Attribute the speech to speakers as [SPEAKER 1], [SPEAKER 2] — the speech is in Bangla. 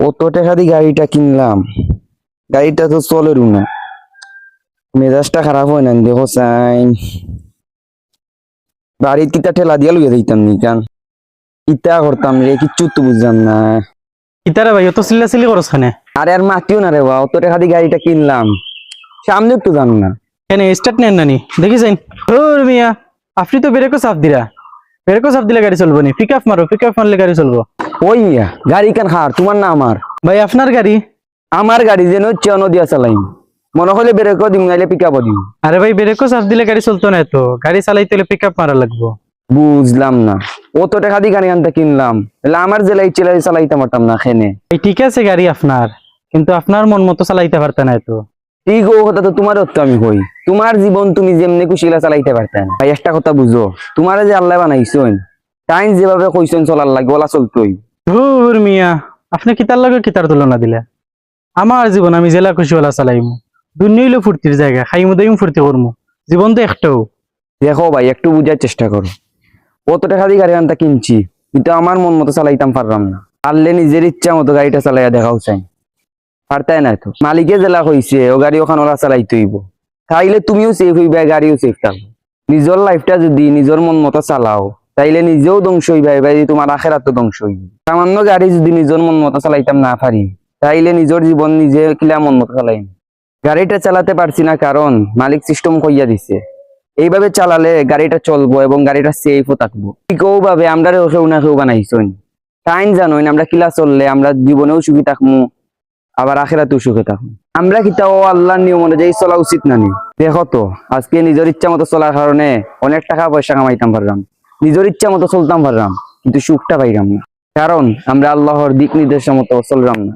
[SPEAKER 1] অত টাকা দিয়ে গাড়িটা কিনলাম। গাড়িটা তো চলেরও না মেজাজটা খারাপ হয় না দেখো সাইন বাড়ির কিতা ঠেলা দিয়া লইয়া দিতাম নি কান? কিতা করতাম রে কিচ্ছু তো বুঝলাম না।
[SPEAKER 2] ইতারা ভাই অত চিল্লা চিল্লি করস খানে
[SPEAKER 1] আরে আর মাতিও না রে বা অত টাকা দিয়ে গাড়িটা কিনলাম। সামনে একটু জানো না।
[SPEAKER 2] কেন স্টার্ট নেন নানি দেখি যাইন ওর মিয়া আপনি তো বেরেকো চাপ দিরা। বেরেকো চাপ দিলে গাড়ি চলবো নি। পিক আপ মারো পিক আপ মারলে গাড়ি চলবো।
[SPEAKER 1] ওই মিয়া গাড়ি কান হার তোমার না আমার?
[SPEAKER 2] ভাই আপনার গাড়ি?
[SPEAKER 1] আমার গাড়ি যেন চেন দিয়া চালাইম। মনে হলে বেরেক দিম নাইলে পিক আপ দিম।
[SPEAKER 2] আরে ভাই বেরেকো চাপ দিলে গাড়ি চলতো না তো গাড়ি চালাইতে হলে পিক আপ মারা লাগবো।
[SPEAKER 1] বুঝলাম না। অত টাকা দিয়ে গাড়ি আনতে কিনলাম। তাহলে আমার জেলাই চেলাই চালাইতে পারতাম না খেনে।
[SPEAKER 2] এই ঠিক আছে গাড়ি আপনার। কিন্তু আপনার মন মতো চালাইতে পারতেন না তো
[SPEAKER 1] ঠিক ও কথা তো তোমার তো আমি কই। তোমার জীবন তুমি যেমনি খুশিলা চালাইতে পারতেন ভাই একটা কথা বুঝো। তোমার যে আল্লাহ বানাইছইন টাইম যেভাবে কইছেন চলার লাগে ওলা চলতই।
[SPEAKER 2] ধুর মিয়া, আপনি কিতার লাগে কিতার তুলনা দিলে? আমার জীবন আমি জেলা খুশিওয়ালা চালাইমু। দুনিয়া হইল ফুর্তির জায়গা, খাইমু দাইমু, ফুর্তি করমু। জীবন তো একটাও।
[SPEAKER 1] দেখো ভাই, একটু বুঝার চেষ্টা করো। অত টাকা দিয়ে গাড়ি আনতে কিনছি? কিন্তু আমার মন মতো চালাইতাম পারলাম না। পারলে নিজের ইচ্ছা মতো গাড়িটা চালাইয়া দেখাও চাই। পারতাই না তো? মালিকে জেলা কইছে, ও গাড়ি ওখানে ওরা চালাইতে হইব। তাইলে তুমিও সেফ হইবা, গাড়িও সেফ থাকবে। নিজের লাইফটা যদি নিজের মন মতো চালাও। তাইলে নিজেও ধ্বংস হইবা, ভাই তোমার আখেরাত তো ধ্বংস হইবে। সামান্য গাড়ি যদি নিজের মন মতো চালাইতাম, না পারি। তাইলে নিজের জীবন নিজে কিলা মন মতো চালাইম। গাড়িটা চালাতে পারছি না কারণ মালিক সিস্টেম কইয়া দিছে। এইভাবে চালালে গাড়িটা চলবো এবং গাড়িটা সেফও থাকব। ঠিকও ভাবে আমরা কেউ না কেউ বানাইছই। টাইম জানোই, আমরা কিলা চললে আমরা জীবনেও সুখী থাকব আবার আখেরাতেও সুখে থাকব আমরা কিতাও আল্লাহর নিয়ম অনুযায়ী চলা উচিত না নি। দেখো তো, আজকে নিজের ইচ্ছা মতো চলার কারণে অনেক টাকা পয়সা কামাইতাম পারলাম। নিজের ইচ্ছা মতো চলতাম পারলাম, কিন্তু সুখটা পাইলাম না। কারণ আমরা আল্লাহর দিক নির্দেশ মতো চললাম না।